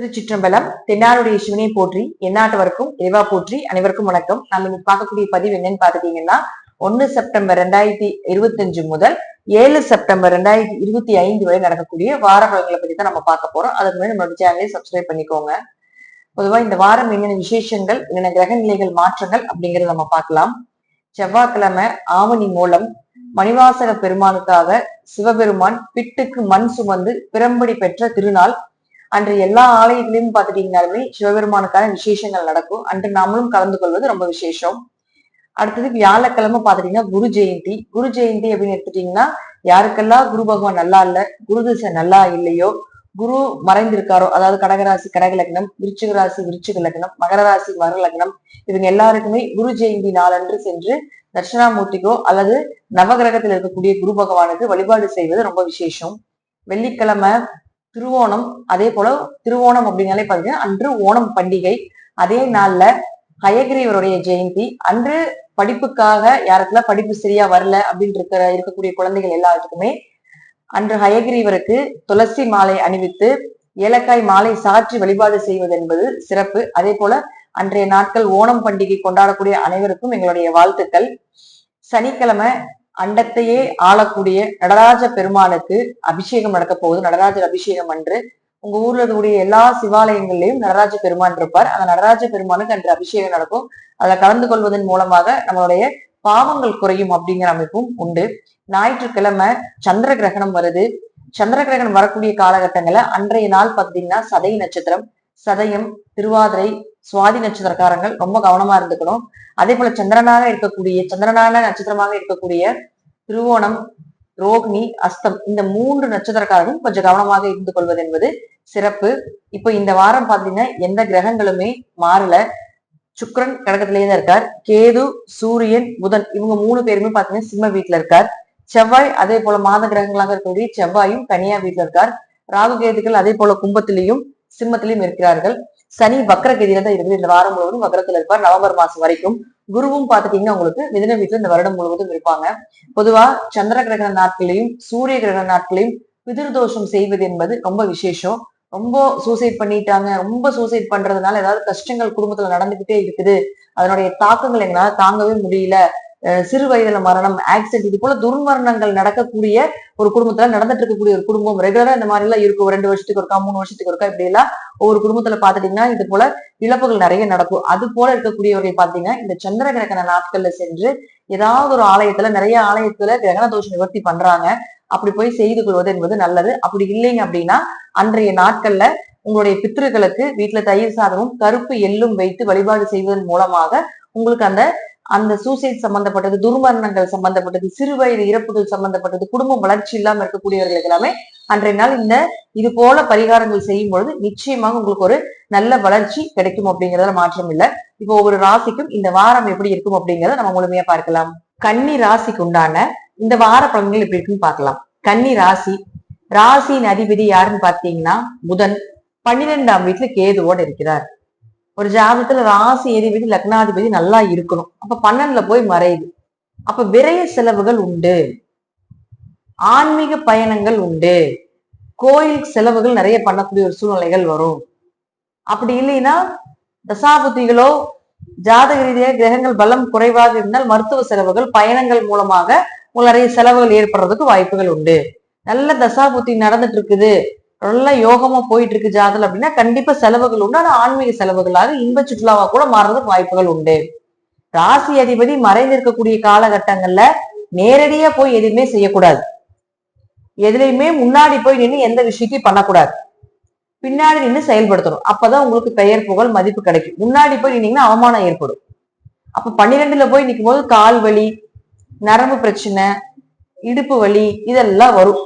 திருச்சிற்றம்பலம் தென்னாருடைய சிவனை போற்றி எந்நாட்டவருக்கும் இறைவா போற்றி அனைவருக்கும் வணக்கம். நம்ம இன்னைக்கு பார்க்கக்கூடிய பதிவு என்னன்னு பாத்துட்டீங்கன்னா ஒன்னு செப்டம்பர் ரெண்டாயிரத்தி இருபத்தஞ்சு முதல் ஏழு செப்டம்பர் ரெண்டாயிரத்தி இருபத்தி ஐந்து வரை நடக்கக்கூடிய வார பலன்களை பத்தி தான் நம்ம பார்க்க போறோம். அதுக்கு முன்னாடி நம்மளோட சேனலை சப்ஸ்கிரைப் பண்ணிக்கோங்க. பொதுவா இந்த வாரம் என்னென்ன விசேஷங்கள் என்னென்ன கிரக நிலைகள் மாற்றங்கள் அப்படிங்கறத நம்ம பார்க்கலாம். செவ்வாய்க்கிழமை ஆவணி மூலம் மணிவாசக பெருமானுக்காக சிவபெருமான் பிட்டுக்கு மண் சுமந்து பிறம்படி பெற்ற திருநாள் அன்று எல்லா ஆலயத்திலையும் பார்த்துட்டீங்கனாலுமே சிவபெருமானுக்கான விசேஷங்கள் நடக்கும். அன்று நாமளும் கலந்து கொள்வது ரொம்ப விசேஷம். அடுத்தது வியாழக்கிழமை பார்த்துட்டீங்கன்னா குரு ஜெயந்தி. குரு ஜெயந்தி அப்படின்னு எடுத்துட்டீங்கன்னா யாருக்கெல்லாம் குரு பகவான் நல்லா இல்ல குரு திசை நல்லா இல்லையோ குரு மறைந்திருக்காரோ அதாவது கடகராசி கடக லக்னம் விருச்சிக ராசி விருச்சிக லக்னம் மகர ராசி மகர லக்னம் இவங்க எல்லாருக்குமே குரு ஜெயந்தி நாளன்று சென்று தட்சிணாமூர்த்திக்கோ அல்லது நவகிரகத்தில் இருக்கக்கூடிய குரு பகவானுக்கு வழிபாடு செய்வது ரொம்ப விசேஷம். வெள்ளிக்கிழமை திருவோணம் அதே போல திருவோணம் அப்படின்னாலே பாத்தீங்கன்னா அன்று ஓணம் பண்டிகை அதே நாள்ல ஹயகிரீவருடைய ஜெயந்தி. அன்று படிப்புக்காக யாருக்கெல்லாம் படிப்பு சரியா வரல அப்படின்னு இருக்கிற இருக்கக்கூடிய குழந்தைகள் எல்லாத்துக்குமே அன்று ஹயகிரீவருக்கு துளசி மாலை அணிவித்து ஏலக்காய் மாலை சாற்றி வழிபாடு செய்வது என்பது சிறப்பு. அதே போல அன்றைய நாட்கள் ஓணம் பண்டிகை கொண்டாடக்கூடிய அனைவருக்கும் எங்களுடைய வாழ்த்துக்கள். சனிக்கிழமை அண்டத்தையே ஆளக்கூடிய நடராஜ பெருமானுக்கு அபிஷேகம் நடக்க போகுது. நடராஜர் அபிஷேகம் அன்று உங்க ஊர்ல இருக்கக்கூடிய எல்லா சிவாலயங்கள்லயும் நடராஜ பெருமான் இருப்பார். அந்த நடராஜ பெருமானுக்கு அன்று அபிஷேகம் நடக்கும். அதுல கலந்து கொள்வதன் மூலமாக நம்மளுடைய பாவங்கள் குறையும் அப்படிங்கிற அமைப்பும் உண்டு. ஞாயிற்றுக்கிழமை சந்திர கிரகணம் வருது. சந்திர கிரகணம் வரக்கூடிய காலகட்டங்கள்ல அன்றைய நாள் பார்த்தீங்கன்னா சதை நட்சத்திரம் சதயம் திருவாதிரை சுவாதி நட்சத்திரக்காரங்கள் ரொம்ப கவனமா இருந்துக்கணும். அதே போல சந்திரனாக இருக்கக்கூடிய சந்திரனான நட்சத்திரமாக இருக்கக்கூடிய திருவோணம் ரோகிணி அஸ்தம் இந்த மூன்று நட்சத்திரக்காரரும் கொஞ்சம் கவனமாக இருந்து கொள்வது என்பது சிறப்பு. இப்போ இந்த வாரம் பாத்தீங்கன்னா எந்த கிரகங்களுமே மாறல. சுக்ரன் கடகத்திலேயே தான் இருக்கார். கேது சூரியன் புதன் இவங்க மூணு பேருமே பாத்தீங்கன்னா சிம்ம வீட்டுல இருக்கார். செவ்வாய் அதே போல மாத கிரகங்களாக இருக்கக்கூடிய செவ்வாயும் கனியா வீட்டுல இருக்கார். ராகு கேதுகள் அதே போல கும்பத்திலையும் சிம்மத்திலையும் இருக்கிறார்கள். சனி வக்கரகதியில தான் இருக்குது. இந்த வாரம் முழுவதும் வக்கரத்துல இருப்பார். நவம்பர் மாசம் வரைக்கும் குருவும் பாத்துட்டீங்கன்னா உங்களுக்கு மிதன வீட்டுல இந்த வருடம் முழுவதும் இருப்பாங்க. பொதுவா சந்திர கிரகண நாட்களையும் சூரிய கிரகண நாட்களையும் பிதிர்தோஷம் செய்வது என்பது ரொம்ப விசேஷம். ரொம்ப சூசைட் பண்ணிட்டாங்க. ரொம்ப சூசைட் பண்றதுனால ஏதாவது கஷ்டங்கள் குடும்பத்துல நடந்துகிட்டே இருக்குது. அதனுடைய தாக்கங்கள் எங்களால தாங்கவே முடியல. சிறு வயதுல மரணம் ஆக்சிடென்ட் இது போல துர்மரணங்கள் நடக்கக்கூடிய ஒரு குடும்பத்துல நடந்துட்டு இருக்கக்கூடிய ஒரு குடும்பம் ரெகுலரா இந்த மாதிரி எல்லாம் இருக்கும் ரெண்டு வருஷத்துக்கு ஒருக்கா மூணு வருஷத்துக்கு ஒருக்கா இப்படி எல்லாம் ஒவ்வொரு குடும்பத்துல பாத்துட்டீங்கன்னா இது போல இழப்புகள் நிறைய நடக்கும். அது போல இருக்கக்கூடியவர்கள் பாத்தீங்கன்னா இந்த சந்திர கிரகண நாட்கள்ல சென்று ஏதாவது ஒரு ஆலயத்துல நிறைய ஆலயத்துல கிரகண தோஷம் நிவர்த்தி பண்றாங்க. அப்படி போய் செய்து கொள்வது என்பது நல்லது. அப்படி இல்லைங்க அப்படின்னா அன்றைய நாட்கள்ல உங்களுடைய பித்திருக்களுக்கு வீட்டுல தயிர் சாதமும் கருப்பு எள்ளும் வைத்து வழிபாடு செய்வதன் மூலமாக உங்களுக்கு அந்த அந்த சூசைட் சம்பந்தப்பட்டது துர்மரணங்கள் சம்பந்தப்பட்டது சிறு வயது இறப்புகள் சம்பந்தப்பட்டது குடும்பம் வளர்ச்சி இல்லாமல் இருக்கக்கூடியவர்கள் எல்லாமே அன்றைய நாள் இந்த இது போல பரிகாரங்கள் செய்யும் பொழுது நிச்சயமாக உங்களுக்கு ஒரு நல்ல வளர்ச்சி கிடைக்கும் அப்படிங்கறதுல மாற்றம் இல்லை. இப்போ ஒவ்வொரு ராசிக்கும் இந்த வாரம் எப்படி இருக்கும் அப்படிங்கறத நம்ம முழுமையா பார்க்கலாம். கன்னி ராசிக்கு உண்டான இந்த வார பலன்கள் எப்படி இருக்குன்னு பார்க்கலாம். கன்னி ராசி ராசியின் அதிபதி யாருன்னு பார்த்தீங்கன்னா புதன். பன்னிரெண்டாம் வீட்டுல கேதுவோடு இருக்கிறார். ஒரு ஜாதகத்துல ராசி ஏதிபதி லக்னாதிபதி நல்லா இருக்கணும். அப்ப பன்னெண்டுல போய் மறையுது. அப்ப விரைய செலவுகள் உண்டு. ஆன்மீக பயணங்கள் உண்டு. கோயில் செலவுகள் நிறைய பண்ணக்கூடிய ஒரு சூழ்நிலைகள் வரும். அப்படி இல்லைன்னா தசாபுத்திகளோ ஜாதக ரீதியாக கிரகங்கள் பலம் குறைவாக இருந்தால் மருத்துவ செலவுகள் பயணங்கள் மூலமாக உங்களுக்கு நிறைய செலவுகள் ஏற்படுறதுக்கு வாய்ப்புகள் உண்டு. நல்ல தசாபுத்தி நடந்துட்டு இருக்குது. நல்ல யோகமா போயிட்டு இருக்கு ஜாதல் அப்படின்னா கண்டிப்பா செலவுகள் உண்டு. ஆனா ஆன்மீக செலவுகளாக இன்ப சுற்றுலாவா கூட மாறுறதுக்கு வாய்ப்புகள் உண்டு. ராசி அதிபதி மறைந்திருக்கக்கூடிய காலகட்டங்கள்ல நேரடியா போய் எதுவுமே செய்யக்கூடாது. எதுலையுமே முன்னாடி போய் நின்று எந்த விஷயத்தையும் பண்ணக்கூடாது. பின்னாடி நின்று செயல்படுத்தணும். அப்பதான் உங்களுக்கு பெயர் புகழ் மதிப்பு கிடைக்கும். முன்னாடி போய் நின்னீங்கன்னா அவமானம் ஏற்படும். அப்ப பன்னிரெண்டுல போய் நிற்கும் போது கால் வலி நரம்பு பிரச்சனை இடுப்பு வலி இதெல்லாம் வரும்.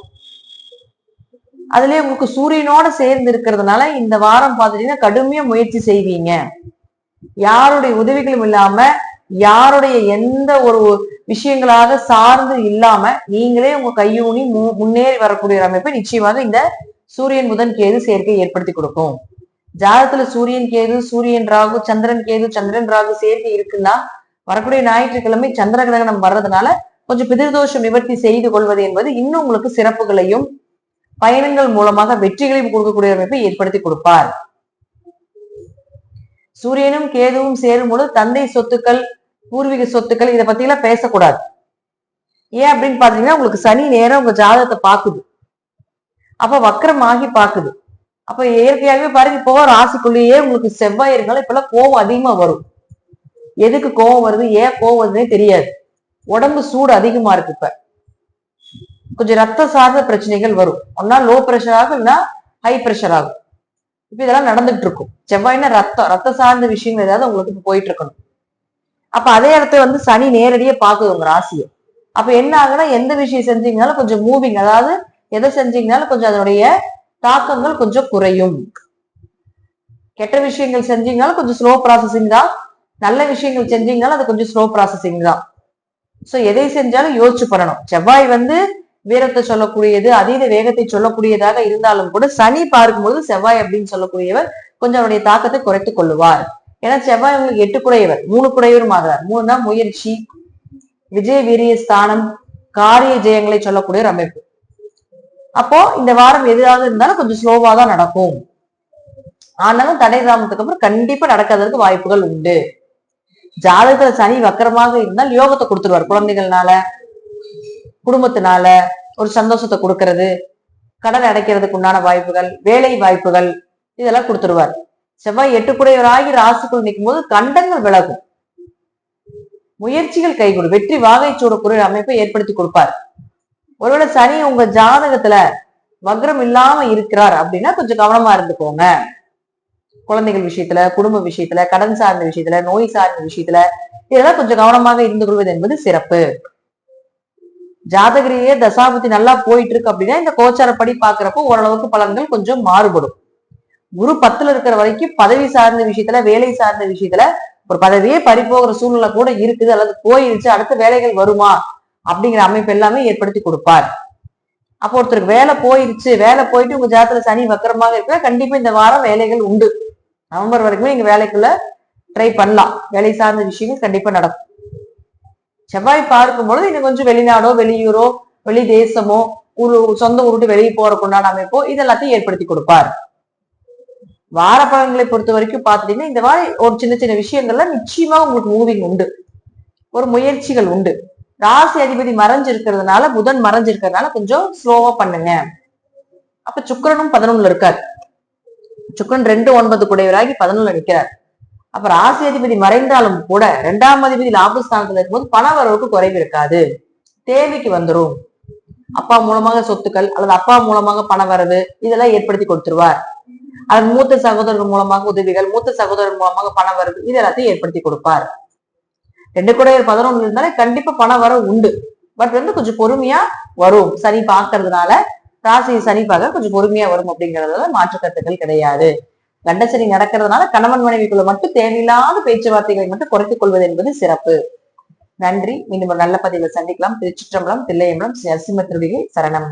அதுலயே உங்களுக்கு சூரியனோட சேர்ந்து இருக்கிறதுனால இந்த வாரம் பார்த்துட்டீங்கன்னா கடுமையா முயற்சி செய்வீங்க. யாருடைய உதவிகளும் இல்லாம யாருடைய எந்த ஒரு விஷயங்களாக சார்ந்து இல்லாம நீங்களே உங்க கையூனி முன்னேறி வரக்கூடிய அமைப்பை நிச்சயமாக இந்த சூரியன் புதன் கேது சேர்க்கை ஏற்படுத்தி கொடுக்கும். ஜாதத்துல சூரியன் கேது சூரியன் ராகு சந்திரன் கேது சந்திரன் ராகு சேர்க்கை இருக்குன்னா வரக்கூடிய ஞாயிற்றுக்கிழமை சந்திர கிரகணம் வர்றதுனால கொஞ்சம் பிதிர்தோஷம் நிவர்த்தி செய்து கொள்வது என்பது இன்னும் உங்களுக்கு சிறப்புகளையும் பயணங்கள் மூலமாக வெற்றிகளையும் கொடுக்கக்கூடிய அமைப்பை ஏற்படுத்தி கொடுப்பார். சூரியனும் கேதுவும் சேரும் பொழுது தந்தை சொத்துக்கள் பூர்வீக சொத்துக்கள் இதை பத்தி எல்லாம் பேசக்கூடாது. ஏன் அப்படின்னு பாத்தீங்கன்னா உங்களுக்கு சனி நேரம் உங்க ஜாதகத்தை பாக்குது. அப்ப வக்கரமாகி பாக்குது. அப்ப இயற்கையாகவே பாருங்க இப்போ ராசிக்குள்ளேயே உங்களுக்கு செவ்வாய் இருந்தாலும் இப்பெல்லாம் கோவம் அதிகமா வரும். எதுக்கு கோவம் வருது? ஏன் கோவம் வருதுன்னே தெரியாது. உடம்பு சூடு அதிகமா இருக்கு இப்ப. கொஞ்சம் ரத்த சார்ந்த பிரச்சனைகள் வரும். ஒன்னா லோ பிரஷர் ஆகும் இல்லைன்னா ஹை பிரஷர் ஆகும். இப்போ இதெல்லாம் நடந்துட்டு இருக்கும். செவ்வாய்னா ரத்தம் ரத்த சார்ந்த விஷயங்கள் ஏதாவது உங்களுக்கு இப்ப போயிட்டு இருக்கணும். அப்ப அதே இடத்துல வந்து சனி நேரடியாக பார்க்குது உங்க ராசியை. அப்ப என்ன ஆகுனா எந்த விஷயம் செஞ்சீங்கனாலும் கொஞ்சம் மூவிங் அதாவது எதை செஞ்சீங்கனாலும் கொஞ்சம் அதனுடைய தாக்கங்கள் கொஞ்சம் குறையும். கெட்ட விஷயங்கள் செஞ்சீங்கனாலும் கொஞ்சம் ஸ்லோ ப்ராசஸிங் தான். நல்ல விஷயங்கள் செஞ்சீங்கனாலும் அது கொஞ்சம் ஸ்லோ ப்ராசஸிங் தான். ஸோ எதை செஞ்சாலும் யோசிச்சு பண்ணணும். செவ்வாய் வந்து வீரத்தை சொல்லக்கூடியது அதீத வேகத்தை சொல்லக்கூடியதாக இருந்தாலும் கூட சனி பார்க்கும்போது செவ்வாய் அப்படின்னு சொல்லக்கூடியவர் கொஞ்சம் அவருடைய தாக்கத்தை குறைத்துக் கொள்ளுவார். ஏன்னா செவ்வாய் உங்களுக்கு எட்டு குடையவர் மூணு குடையவரும் ஆகிறார். மூணு தான் முயற்சி விஜய வீரிய ஸ்தானம் காரிய ஜெயங்களை சொல்லக்கூடிய ஒரு அமைப்பு. அப்போ இந்த வாரம் எதுவாக இருந்தாலும் கொஞ்சம் ஸ்லோவா தான் நடக்கும். ஆனாலும் தடை கிராமத்துக்கு அப்புறம் கண்டிப்பா நடக்கிறதுக்கு வாய்ப்புகள் உண்டு. ஜாதகத்துல சனி வக்கரமாக இருந்தால் யோகத்தை கொடுத்துருவார் குழந்தைகள்னால குடும்பத்தினால ஒரு சந்தோஷத்தை கொடுக்கறது கடன் அடைக்கிறதுக்கு உண்டான வாய்ப்புகள் வேலை வாய்ப்புகள் இதெல்லாம் கொடுத்துருவார். செவ்வாய் எட்டுக்குடையவராகி ராசிக்குள் நிற்கும் போது கண்டங்கள் விலகும். முயற்சிகள் கைகூடும் வெற்றி வாகை சூடக்கூடிய அமைப்பை ஏற்படுத்தி கொடுப்பார். ஒருவேளை சனி உங்க ஜாதகத்துல வக்ரம் இல்லாம இருக்கிறார் அப்படின்னா கொஞ்சம் கவனமா இருந்துக்கோங்க. குழந்தைகள் விஷயத்துல குடும்ப விஷயத்துல கடன் சார்ந்த விஷயத்துல நோய் சார்ந்த விஷயத்துல இதெல்லாம் கொஞ்சம் கவனமாக இருந்து கொள்வது என்பது சிறப்பு. ஜாதகரியே தசாபதி நல்லா போயிட்டு இருக்கு அப்படின்னா இந்த கோச்சாரப்படி பாக்குறப்போ ஓரளவுக்கு பலன்கள் கொஞ்சம் மாறுபடும். குரு பத்துல இருக்கிற வரைக்கும் பதவி சார்ந்த விஷயத்துல வேலை சார்ந்த விஷயத்துல ஒரு பதவியே பறிப்போகிற சூழ்நிலை கூட இருக்குது. அல்லது போயிருச்சு அடுத்த வேலைகள் வருமா அப்படிங்கிற அமைப்பு எல்லாமே ஏற்படுத்தி கொடுப்பார். அப்போ ஒருத்தருக்கு வேலை போயிருச்சு வேலை போயிட்டு உங்க ஜாதகத்துல சனி வக்கரமாக இருக்க கண்டிப்பா இந்த வாரம் வேலைகள் உண்டு. நவம்பர் வரைக்குமே நீங்க வேலைக்குள்ள ட்ரை பண்ணலாம். வேலை சார்ந்த விஷயங்கள் கண்டிப்பா நடக்கும். செவ்வாய் பார்க்கும் பொழுது இன்னும் கொஞ்சம் வெளிநாடோ வெளியூரோ வெளி தேசமோ ஒரு சொந்த ஊருட்டு வெளியே போறதுக்கு உண்டான அமைப்போ இதெல்லாத்தையும் ஏற்படுத்தி கொடுப்பார். வார பலன்களை பொறுத்த வரைக்கும் பார்த்துட்டீங்கன்னா இந்த மாதிரி ஒரு சின்ன சின்ன விஷயங்கள்ல நிச்சயமா உங்களுக்கு மூவிங் உண்டு. ஒரு முயற்சிகள் உண்டு. ராசி அதிபதி மறைஞ்சு இருக்கிறதுனால புதன் மறைஞ்சு இருக்கிறதுனால கொஞ்சம் ஸ்லோவா பண்ணுங்க. அப்ப சுக்கிரனும் பதினொன்னுல இருக்கார். சுக்கிரன் ரெண்டு ஒன்பது குடையவராகி பதினொன்னுல நிற்கிறார் அப்ப ராசி அதிபதி மறைந்தாலும் கூட இரண்டாம் அதிபதி லாபஸ்தானத்துல இருக்கும்போது பண வரவுக்கு குறைவு இருக்காது. தேவைக்கு வந்துரும். அப்பா மூலமாக சொத்துக்கள் அல்லது அப்பா மூலமாக பண வரவு இதெல்லாம் ஏற்படுத்தி கொடுத்துருவார். அது மூத்த சகோதரர் மூலமாக உதவிகள் மூத்த சகோதரர் மூலமாக பண வரவு இது எல்லாத்தையும் ஏற்படுத்தி கொடுப்பார். ரெண்டு கூட பதினொன்று இருந்தாலே கண்டிப்பா பண வரவு உண்டு. பட் வந்து கொஞ்சம் பொறுமையா வரும். சனி பார்க்கறதுனால ராசி சனி பார்க்க கொஞ்சம் பொறுமையா வரும் அப்படிங்கறதுல மாற்று கருத்துக்கள் கிடையாது. கண்டசனி நடக்கிறதுனால கணவன் மனைவிக்குள்ள மட்டும் தேவையில்லாத பேச்சுவார்த்தைகளை மட்டும் குறைத்துக் கொள்வது என்பது சிறப்பு. நன்றி. மீண்டும் ஒரு நல்ல பதிவில் சந்திக்கலாம். திருச்சிற்றம்பலம் தில்லையம்பலம் ஸ்ரீ நரசிம்ம சரணம்.